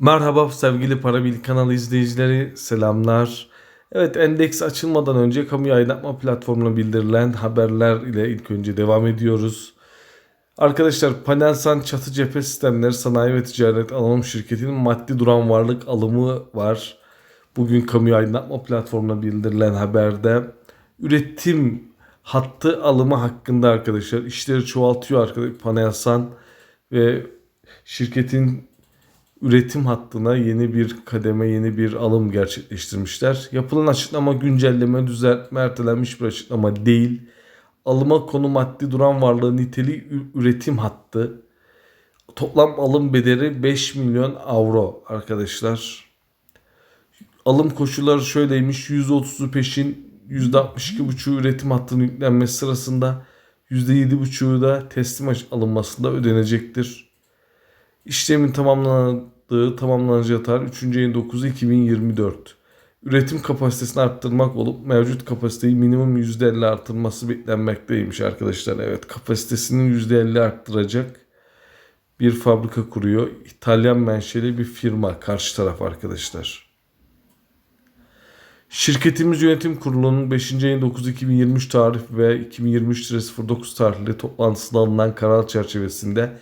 Merhaba sevgili Para Bil kanalı izleyicileri selamlar. Evet endeks açılmadan önce kamu aydınlatma platformuna bildirilen haberler ile ilk önce devam ediyoruz. Arkadaşlar Panelsan Çatı Cephe Sistemleri Sanayi ve Ticaret Anonim Şirketi'nin maddi duran varlık alımı var. Bugün kamu aydınlatma platformuna bildirilen haberde üretim hattı alımı hakkında arkadaşlar işleri çoğaltıyor arkadaşlar Panelsan ve şirketin üretim hattına yeni bir kademe, yeni bir alım gerçekleştirmişler. Yapılan açıklama güncelleme, düzeltme, ertelenmiş bir açıklama değil. Alıma konu maddi duran varlığı niteliği üretim hattı. Toplam alım bedeli 5 milyon avro arkadaşlar. Alım koşulları şöyleymiş. %30'u peşin, %62,5'u üretim hattının yüklenmesi sırasında, %7,5'u da teslim alınmasında ödenecektir. İşlemin tamamlandığı tamamlanacağı tarih 3. ayın 9'u 2024. Üretim kapasitesini arttırmak olup mevcut kapasiteyi minimum %50 artırması beklenmekteymiş arkadaşlar. Evet kapasitesini %50 arttıracak bir fabrika kuruyor. İtalyan menşeli bir firma karşı taraf arkadaşlar. Şirketimiz yönetim kurulunun 5. ayın 9 2023 tarih ve 2023-09 tarihli toplantısında alınan karar çerçevesinde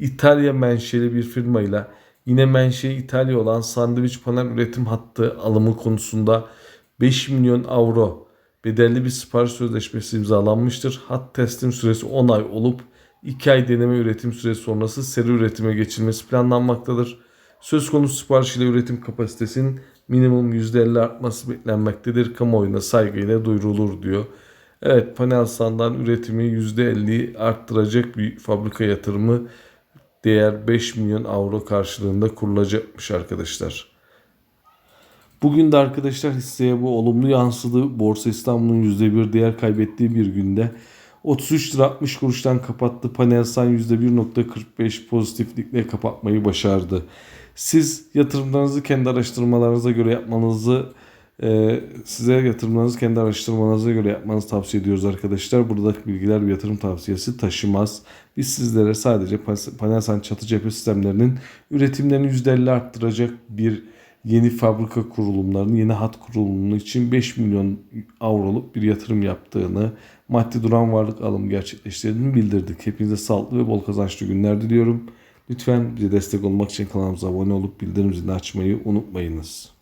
İtalya menşeli bir firmayla yine menşei İtalya olan sandviç panel üretim hattı alımı konusunda 5 milyon avro bedelli bir sipariş sözleşmesi imzalanmıştır. Hat teslim süresi 10 ay olup 2 ay deneme üretim süresi sonrası seri üretime geçilmesi planlanmaktadır. Söz konusu sipariş ile üretim kapasitesinin minimum %50 artması beklenmektedir. Kamuoyuna saygıyla duyurulur diyor. Evet Panelsan'dan üretimi %50 arttıracak bir fabrika yatırımı değer 5 milyon avro karşılığında kurulacakmış arkadaşlar. Bugün de arkadaşlar hisseye bu olumlu yansıdı. Borsa İstanbul'un %1 değer kaybettiği bir günde 33 lira 60 kuruştan kapattı. Panelsan %1.45 pozitiflikle kapatmayı başardı. Siz yatırımlarınızı kendi araştırmalarınıza göre yapmanızı e, size yatırımlarınızı kendi araştırmanıza göre yapmanızı tavsiye ediyoruz arkadaşlar. Buradaki bilgiler bir yatırım tavsiyesi taşımaz. Biz sizlere sadece Panelsan çatı cephe sistemlerinin üretimlerini %50 arttıracak bir yeni fabrika kurulumlarının, yeni hat kurulumu için 5 milyon avroluk bir yatırım yaptığını, maddi duran varlık alımı gerçekleştirdiğini bildirdik. Hepinize sağlıklı ve bol kazançlı günler diliyorum. Lütfen bize destek olmak için kanalımıza abone olup bildirim zilini açmayı unutmayınız.